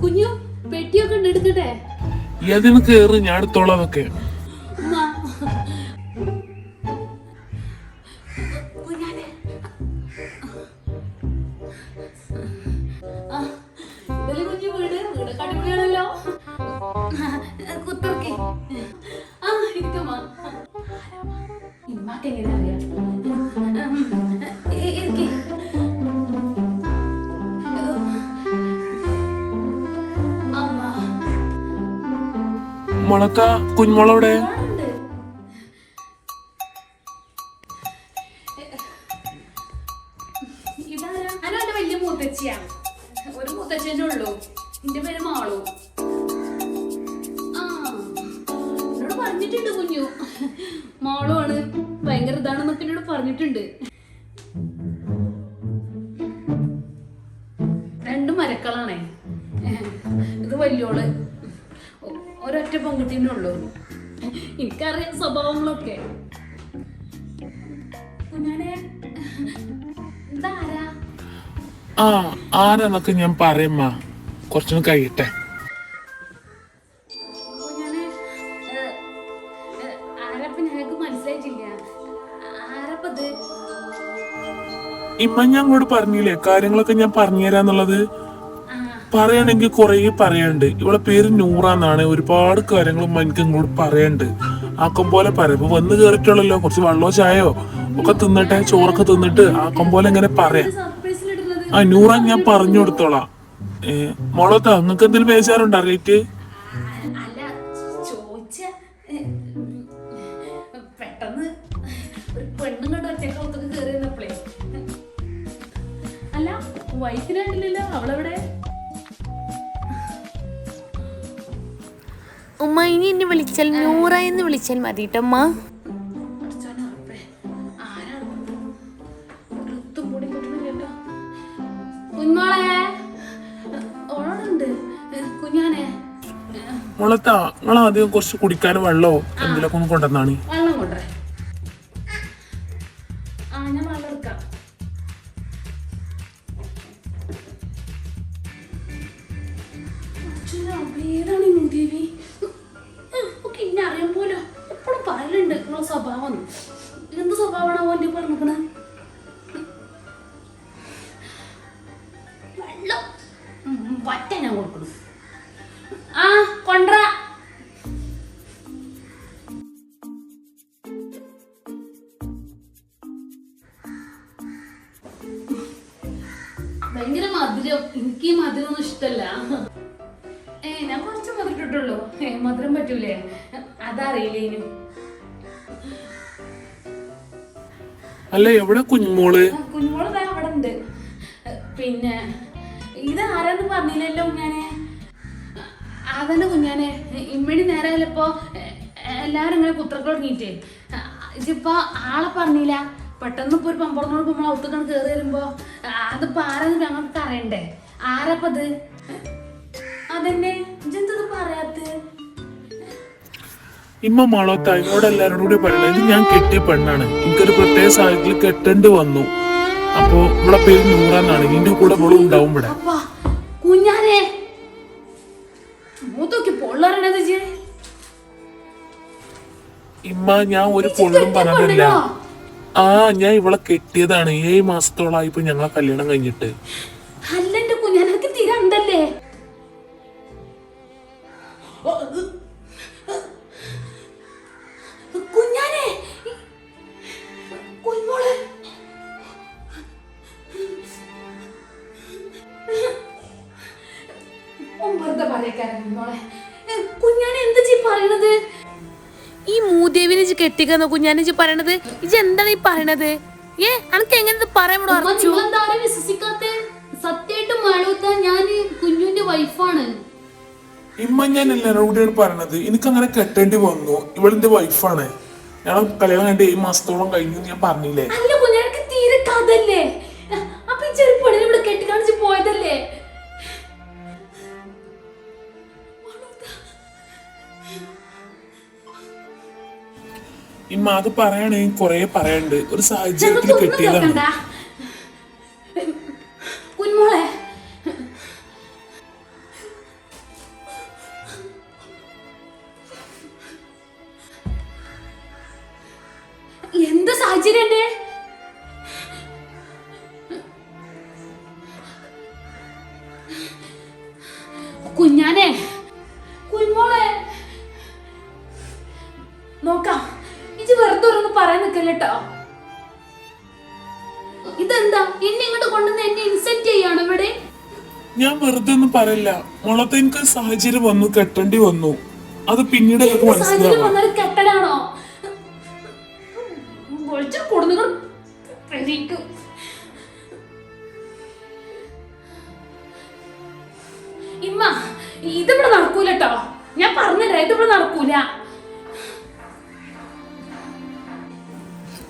കുഞ്ഞു പെട്ടിയൊക്കെ ഉണ്ട് എടുത്തിട്ടെ എതിന് കയറി ഞാൻ എടുത്തോളതൊക്കെ കുഞ്ഞു വീട്? വീട് കടുപ്പിലാണല്ലോ മുളക്ക കുഞ്ഞുമുളവിടെ വലിയ ഒരു ഉള്ളൂ. പേര് പറഞ്ഞിട്ടുണ്ട് ആണ് പറഞ്ഞിട്ടുണ്ട്. രണ്ട് മരക്കളാണേ. ഇത് വലിയോൾ. ഒരൊറ്റ പെൺകുട്ടീനെ ഉള്ളൂ. എനിക്കറിയാം സ്വഭാവങ്ങളൊക്കെ. ആ ആരാന്നൊക്കെ ഞാൻ പറയമ്മ. കൊറച്ചും കഴിയട്ടെ. ഇമ്മ ഞാൻ അങ്ങോട്ട് പറഞ്ഞില്ലേ? കാര്യങ്ങളൊക്കെ ഞാൻ പറഞ്ഞുതരാന്നുള്ളത്. ആ പറയണെങ്കിൽ കുറേ പറയാണ്ട്. ഇവളെ പേര് നൂറാന്നാണ് ഒരുപാട് കാര്യങ്ങളും ഉമ്മ എനിക്ക് ഇങ്ങോട്ട് പറയണ്ട്. ആക്കം പോലെ പറയാം. വന്ന് കയറിയിട്ടുള്ളല്ലോ കുറച്ച് വെള്ളമോ ചായയോ ഒക്കെ തിന്നിട്ടെ ചോറൊക്കെ തിന്നിട്ട് ആക്കം പോലെ ഇങ്ങനെ പറയാം. ആ നൂറ ഞാൻ പറഞ്ഞു കൊടുത്തോളാം. ഏ മോളോത്ത നിങ്ങക്ക് എന്തെങ്കിലും ബേജാറുണ്ടോ? അറിയിട്ട് അല്ല ചോദിച്ച ഉമ്മ ഇനി എന്നെ വിളിച്ചാൽ നൂറ എന്ന് വിളിച്ചാൽ മതി കേട്ടോ ഉമ്മ. പഠിച്ചോനെ ഉറപ്പേ. ആരാണ്? ഇത്? ഒരു ഒത്തും കൂടി കിട്ടണില്ലല്ലോ. കുഞ്ഞാനെ. മോളത്താ നിങ്ങൾ ആദ്യം കുറച്ച് കുടിക്കാനും വെള്ളമോ? എന്തെങ്കിലും ഒന്ന് കൊണ്ടുവന്നാണ് വെള്ളം കൊണ്ടുവരേ. വറ്റ ഞാൻ കൊടുക്കണം ആ കൊണ്ട്രാ ഭയങ്കര മധുരം. എനിക്ക് ഈ മധുരം ഒന്നും ഇഷ്ടല്ല ഏ ഞാൻ കുറച്ച് മധുരം ഇട്ടിട്ടുള്ളൂ. ഏ മധുരം പറ്റൂലേ? അതറിയില്ലേനു അല്ല എവിടെ കുഞ്ഞുമോൾ? കുഞ്ഞുമോൾ അവിടെ ഉണ്ട് പിന്നെ ഇത് ആരാന്ന് പറഞ്ഞില്ലല്ലോ ഞാനെ അതന്നെ കുഞ്ഞാനെ ഇമ്മടി നേരെ ചിലപ്പോ എല്ലാരും ഇങ്ങനെ കുത്രക്ക് തുടങ്ങിയിട്ടേ. ഇതിപ്പോ ആളെ പറഞ്ഞില്ല. പെട്ടെന്ന് ഇപ്പൊ ഒരു പമ്പറന്നോട് നമ്മൾ ഔത്തുകൊണ്ട് കയറി വരുമ്പോ അതിപ്പോ ആരാന്ന് ഞങ്ങൾക്ക് അറിയണ്ടേ ആരപ്പത് അതന്നെ ഇജെന്തത് പറയാത്തത് ഇമ്മ മോളത്താ ഇങ്ങോട്ട് എല്ലാവരോടും കൂടി പറയണത് ഇത് ഞാൻ കെട്ടിയ പെണ്ണാണ്. എനിക്കൊരു പ്രത്യേക സാഹചര്യത്തിൽ കെട്ടേണ്ടി വന്നു. അപ്പോ ഇവിടെ പേര് നൂറാന്നാണ്. ഇതിന്റെ കൂടെ ഇവിടെ ഉണ്ടാവും ഇവിടെ. അപ്പാ കുഞ്ഞാനെ. മൂത്തൊക്കെ പൊള്ളാരണത് ഇമ്മ ഞാൻ ഒരു പൊള്ളും പറഞ്ഞില്ല. ആ ഞാൻ ഇവളെ കെട്ടിയതാണ്. ഏഴ് മാസത്തോളായി ഇപ്പൊ ഞങ്ങളെ കല്യാണം കഴിഞ്ഞിട്ട്. ഇജ്ജ് കെട്ടിക്കുന്ന കുഞ്ഞാനെ ഇജ്ജ് പറയണത്? ഇജ്ജ് എന്താണ് ഈ പറയണത്? ഏ അനക്ക് എങ്ങനെ പറയാൻ ആരെയും വിശ്വസിക്കാത്തെ? മാളൂത്ത ഞാൻ കുഞ്ഞുവിന്റെ വൈഫാണ് ഇമ്മ ഞാൻ എല്ലാവരോടും പറയണത്? എനിക്ക് അങ്ങനെ കെട്ടേണ്ടി വന്നു. ഇവളിന്റെ വൈഫാണ് ഞങ്ങൾ കല്യാണം കഴിഞ്ഞിട്ട് ഈ മാസത്തോളം കഴിഞ്ഞു ഞാൻ പറഞ്ഞില്ലേ? അല്ല കുഞ്ഞാനക്ക് തീരെ കഥല്ലേ അപ്പൊ ചെറിയ ഇവിടെ കെട്ടിക്കാണിച്ച് പോയതല്ലേ? ഇമ്മ അത് പറയണേ കൊറേ പറയണ്ട്. ഒരു സാഹചര്യത്തിൽ കെട്ടിയതാണ്. എന്ത് സാഹചര്യം കുഞ്ഞാനേ. ഒന്നും പറയില്ല എനിക്ക് സാഹചര്യം വന്നു കെട്ടേണ്ടി വന്നു. അത് പിന്നീട് എനിക്ക് മനസ്സിലാവാം. കെട്ടലാണോ? ഇമ്മ ഇതിവിടെ നടക്കൂല കേട്ടോ ഞാൻ പറഞ്ഞില്ല ഇതിവിടെ നടക്കൂല.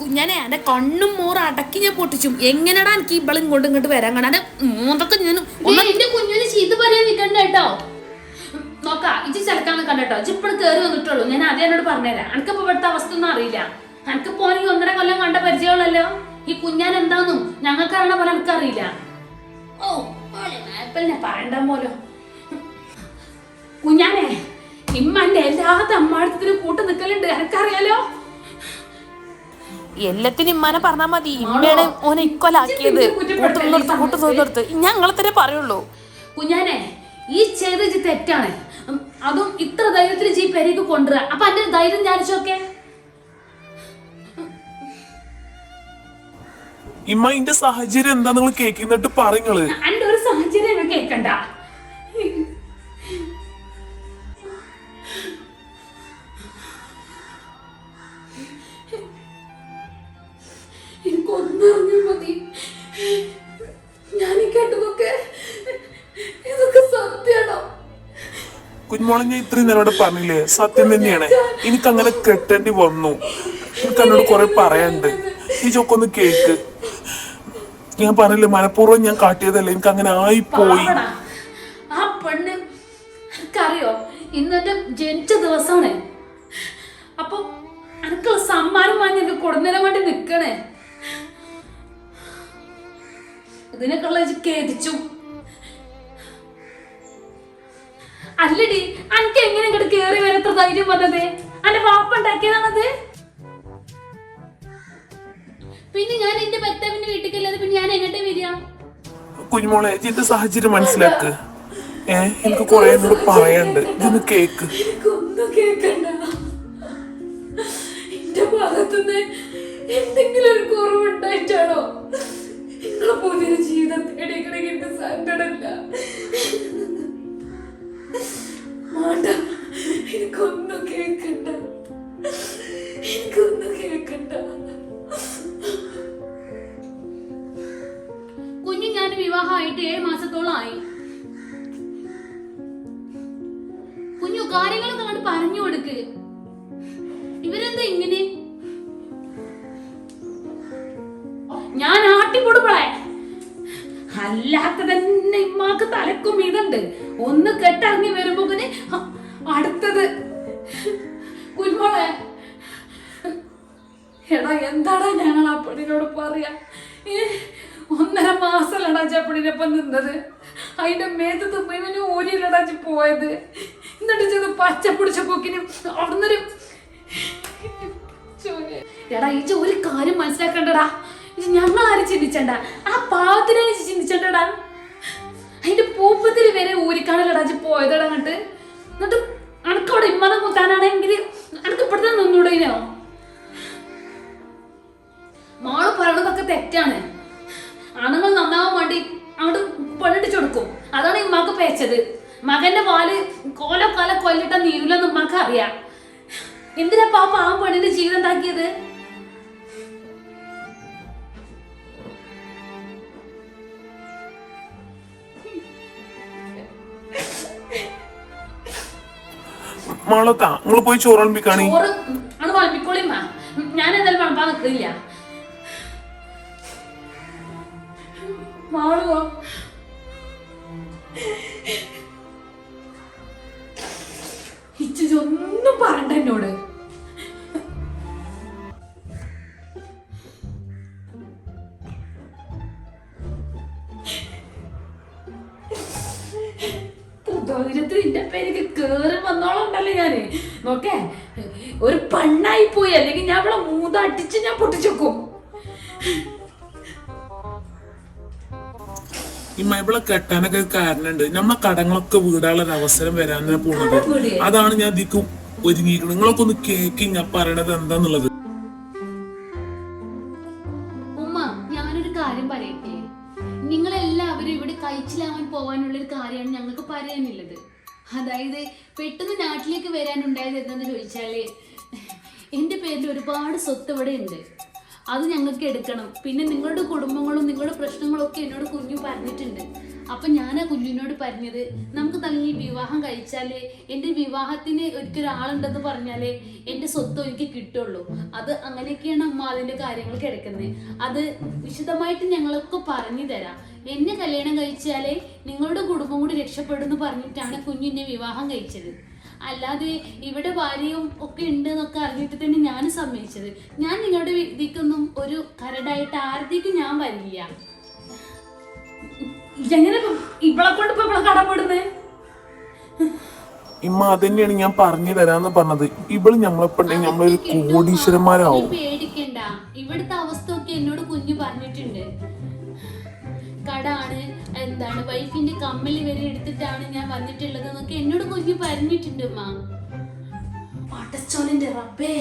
കുഞ്ഞാനെ അന്റെ കണ്ണും മൂറും അടക്കി ഞാൻ പൊട്ടിച്ചു. എങ്ങനെയാണ് എനിക്ക് ഇവളും കൊണ്ട് ഇങ്ങോട്ട് വരാൻ കാണാൻ? മൂന്നൊക്കെ ഞാൻ കേട്ടോ. ഇപ്പോഴും കയറി വന്നിട്ടുള്ളൂ. ഞാൻ അതേ എന്നോട് പറഞ്ഞുതരാം എനിക്കിപ്പോ ഇവിടുത്തെ അവസ്ഥ ഒന്നും അറിയില്ല. എനിക്ക് പോണെങ്കിൽ ഒന്നര കൊല്ലം കണ്ട പരിചയമുള്ളല്ലോ? ഈ കുഞ്ഞാൻ എന്താന്നും ഞങ്ങൾക്ക് അറിയണ പോലെ എനിക്കറിയില്ല ഓ ആപ്പിളിനെ പറയണ്ട പോലോ കുഞ്ഞാനെ ഇമ്മന്റെ എല്ലാ തമ്മാടത്തിനും കൂട്ട് നിക്കലുണ്ട്. എനക്കറിയാലോ എല്ലാത്തിനും ഇമ്മാനെ പറഞ്ഞാ മതി. ഇമ്മയാണ് ഓനെ ഇക്കൊലാക്കിയത്. കൂട്ടു നിർത്ത് കൂട്ടു നിർത്ത് ഞങ്ങളെ തന്നെ പറയുള്ളൂ. കുഞ്ഞാനെ ഈ ചെയ്ത ഇജ്ജ് തെറ്റാണ്. അതും ഇത്ര ധൈര്യത്തിൽ ജീ പെരേക്ക് കൊണ്ടുവരാ. അപ്പൊ എന്റെ ധൈര്യം ധ്യാനിച്ചോക്കെ ഇമ്മ ഇന്റെ സാഹചര്യം എന്താ നിങ്ങൾ കേൾക്കുന്നിട്ട് പറയുങ്ങൾ എന്റെ ഒരു സാഹചര്യം കേൾക്കണ്ട കുഞ്ഞുമോളെ ഞാൻ ഇത്രയും നേരോട് പറഞ്ഞില്ലേ? സത്യം തന്നെയാണ്. എനിക്ക് അങ്ങനെ കെട്ടേണ്ടി വന്നു. എനിക്ക് എന്നോട് കുറെ പറയാനുണ്ട് ഈ ചൊക്കൊന്ന് കേക്ക്. ഞാൻ പറഞ്ഞില്ലേ മനഃപൂർവം ഞാൻ കാട്ടിയതല്ല എനിക്ക് അങ്ങനെ ആയി പോയി ആ പെണ്ണ് അറിയോ ഇന്ന് എന്റെ ജനിച്ച ദിവസമാണ് അപ്പൊ എനിക്ക് സമ്മാനം വാങ്ങി എനിക്ക് കൊടുന്നതിന് വേണ്ടി നിക്കണേ. ഇതിനൊക്കെയുള്ള കേതിച്ചു അല്ലടി അനക്ക് എങ്ങനെ ഇങ്ങോട്ട് കേറി വരത്ര ധൈര്യം വന്നത്? അന്റെ വാപ്പ ഉണ്ടാക്കിയതാണത്. പിന്നെ ഞാൻ എന്റെ ഭർത്താവിന്റെ വീട്ടിലല്ലാതെ പിന്നെ ഞാൻ എങ്ങോട്ടേ വരിക? കുഞ്ഞുമോളെ എന്റെ സാഹചര്യം മനസ്സിലാക്ക്. ഏ എനിക്ക് കുറെ എന്നോട് പറയണ്ട്. ഇതൊന്ന് കേക്ക്. എനിക്കൊന്നും കേക്കണ്ട. എന്റെ ഭാഗത്തുനിന്ന് എന്തെങ്കിലും ഒരു കുറവുണ്ടായിട്ടാണോ? നിങ്ങളെ പോലെ മാണ്ട എനിക്കൊന്നും കേൾക്കണ്ട എനിക്കൊന്നും കേൾക്കണ്ട കുഞ്ഞു ഞാൻ വിവാഹമായിട്ട് ഏഴ് മാസത്തോളമായി കുഞ്ഞു കാര്യങ്ങളൊക്കെ അങ്ങോട്ട് പറഞ്ഞു കൊടുക്ക്. ഇവരെന്താ ഇങ്ങനെ? ഞാൻ ആട്ടിപ്പൊടുമ്പോളെ അല്ലാത്ത തന്നെ ഇമ്മാക്ക് തലക്കും ഇതുണ്ട്. ഒന്ന് കെട്ടിറങ്ങി വരുമ്പോ പിന്നെ അടുത്തത്. കുഞ്ഞോളെ എടാ എന്താടാ ഞങ്ങൾ ആ പെണ്ണിനോട് പറയാ? ഒന്നര മാസമല്ലടാ ചപ്പടിനൊപ്പം നിന്നത്. അതിന്റെ മേത്തത്ത് മുഴുവൻ ഊരിയിലടാ പോയത്. എന്നിട്ട് ചെന്ന് പച്ച പിടിച്ച പൊക്കിന് അവിടുന്നൊരു. എടാ ഈ ഒരു കാര്യം മനസ്സിലാക്കണ്ടടാ. ഞങ്ങൾ ആരും ചിന്തിച്ചണ്ട. ആ പാവത്തിനെ ചിന്തിച്ചണ്ടടാ. അതിന്റെ പൂപ്പത്തിൽ വരെ ഊരിക്കാണല്ലടാ ചി പോയതടാ അങ്ങോട്ട്. എന്നിട്ട് അനക്കവിടെ ഇമ്മനെ കുത്താനാണെങ്കിൽ അനക്ക് ഇപ്പോഴത്തെ നിന്നൂടേനോ മോൾ പറയണതൊക്കെ തെറ്റാണ്. ആണുങ്ങൾ നന്നാവാൻ വേണ്ടി അങ്ങോട്ട് പെണ്ണിട്ടിച്ചു കൊടുക്കും. അതാണ് ഇമ്മാക്ക് പേച്ചത്. മകന്റെ പാൽ കോല കോല കൊല്ലിട്ട നീരില്ലെന്ന് ഉമ്മാക്ക് അറിയാം. എന്തിനാ പാപ്പ ആ പെണ്ണിന്റെ ജീവിതം ഉണ്ടാക്കിയത് മാളത്താ നിങ്ങൾ പോയി ചോറ് ആണ് വളമ്പിക്കോളിമ്മ ഞാൻ ഒരു പെണ്ണായി പോയി അല്ലെങ്കിൽ ഞാൻ അവളെ മൂത അടിച്ച് ഞാൻ പൊട്ടിച്ചേക്കും. ഈ മൈബിളെ കെട്ടാനൊക്കെ ഒരു കാരണമുണ്ട്. നമ്മളെ കടങ്ങളൊക്കെ വീടാനുള്ള ഒരു അവസരം വരാൻ പോണത്. അതാണ് ഞാൻ ദിക്കും ഒരുങ്ങിയിരിക്കുന്നത്. നിങ്ങളൊക്കെ ഒന്ന് കേക്ക് ഞാൻ പറയണത് എന്താന്നുള്ളത്? ഉമ്മ ഞാനൊരു കാര്യം പറയട്ടെ? നിങ്ങളെല്ലാവരും ഇവിടെ കഴിച്ചിലാവാൻ പോവാനുള്ള ഒരു കാര്യമാണ് ഞങ്ങൾക്ക് പറയാനുള്ളത്. അതായത് പെട്ടെന്ന് നാട്ടിലേക്ക് വരാനുണ്ടായത് എന്തെന്ന് ചോദിച്ചാൽ എന്റെ പേരിൽ ഒരുപാട് സ്വത്ത് ഇവിടെ ഉണ്ട്. അത് ഞങ്ങൾക്ക് എടുക്കണം. പിന്നെ നിങ്ങളുടെ കുടുംബങ്ങളും നിങ്ങളുടെ പ്രശ്നങ്ങളൊക്കെ എന്നോട് കുഞ്ഞു പറഞ്ഞിട്ടുണ്ട്. അപ്പൊ ഞാൻ ആ കുഞ്ഞിനോട് പറഞ്ഞത് നമുക്ക് ഈ വിവാഹം കഴിച്ചാലേ എന്റെ വിവാഹത്തിന് ഒരിക്കലൊരാളുണ്ടെന്ന് പറഞ്ഞാലേ എന്റെ സ്വത്ത് എനിക്ക് കിട്ടുള്ളൂ. അത് അങ്ങനെയൊക്കെയാണ് അമ്മ അതിന്റെ കാര്യങ്ങൾ കിടക്കുന്നത്. അത് വിശദമായിട്ട് ഞങ്ങളൊക്കെ പറഞ്ഞു തരാം. എന്നെ കല്യാണം കഴിച്ചാലേ നിങ്ങളുടെ കുടുംബം കൂടി രക്ഷപ്പെടുമെന്ന് പറഞ്ഞിട്ടാണ് കുഞ്ഞിനെ വിവാഹം കഴിച്ചത്. അല്ലാതെ ഇവിടെ ഭാര്യയും ഒക്കെ ഉണ്ട് എന്നൊക്കെ അറിഞ്ഞിട്ട് തന്നെ ഞാൻ സമ്മതിച്ചത്. ഞാൻ നിങ്ങളുടെ ഇതിക്കൊന്നും ഒരു കരടായിട്ട് ആർത്തേക്കും ഞാൻ വരില്ല. എങ്ങനെ ഇവളെ കൊണ്ട് ഇപ്പൊ ഇവളെ കടപ്പെടുന്നത് ഇമ്മ അതന്നെയാണ് ഞാൻ പറഞ്ഞു തരാന്ന് പറഞ്ഞത്. ഇവൾ നമ്മളെപ്പണ്ടെങ്കിൽ ഞമ്മളൊരു കോടീശ്വരന്മാരാവും. പേടിക്കണ്ട. ഇവിടുത്തെ അവസ്ഥ ഒക്കെ എന്നോട് കുഞ്ഞു പറഞ്ഞിട്ടുണ്ട്. കടാണ് എന്താണ് വൈഫിന്റെ കമ്മലി വരെ എടുത്തിട്ടാണ് ഞാൻ വന്നിട്ടുള്ളത് എന്നൊക്കെ എന്നോട് കുഞ്ഞു പറഞ്ഞിട്ടുണ്ട് മാ പടച്ചോനെ റബ്ബേ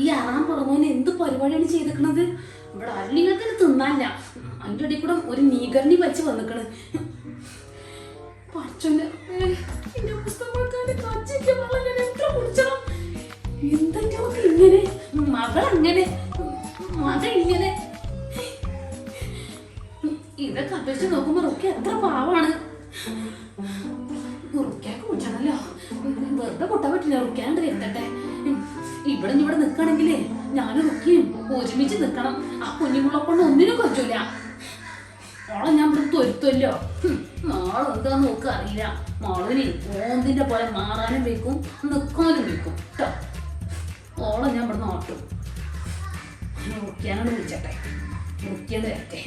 ഈ ആറാം പുറമോന് എന്ത് പരിപാടിയാണ് ചെയ്തിരിക്കണത്? ഇവിടെ അല്ലിങ്ങൾക്ക് തിന്നാല്ല അതിന്റെ ഇടയിൽ കൂടെ ഒരു നീകരണി വെച്ച് വന്നിക്കണ്. ഇങ്ങനെ മകൾ അങ്ങനെ മകൾ ഇങ്ങനെ? ഇതൊക്കെ അപേക്ഷിച്ച് നോക്കുമ്പോ റുക്കി എത്ര പാവാണ്. റുക്കിയൊക്കെ കുറ്റണല്ലോ വെറുതെ കൊട്ടാൻ പറ്റില്ല റുക്കിയാണ്ട് വരുത്തട്ടെ. ഇവിടെ ഇവിടെ നിൽക്കണമെങ്കിലേ ഞാനും റുക്കിയും ഒരുമിച്ച് നിൽക്കണം ആ കുഞ്ഞുങ്ങളെ കൊണ്ട് ഒന്നിനും കൊച്ചൂല മോളെ ഞാൻ ഇവിടെ തൊരുത്തല്ലോ. മോളെ എന്താ നോക്ക് അറിയില്ല. മോളിന് ഓന്തിന്റെ പോലെ മാറാനും വെക്കും നിൽക്കാനും വെക്കും കേട്ടോ മോളെ ഞാൻ ഇവിടെ നോട്ടും നോക്കിയാണ് വിളിച്ചട്ടെ. നോക്കിയത് വരട്ടെ.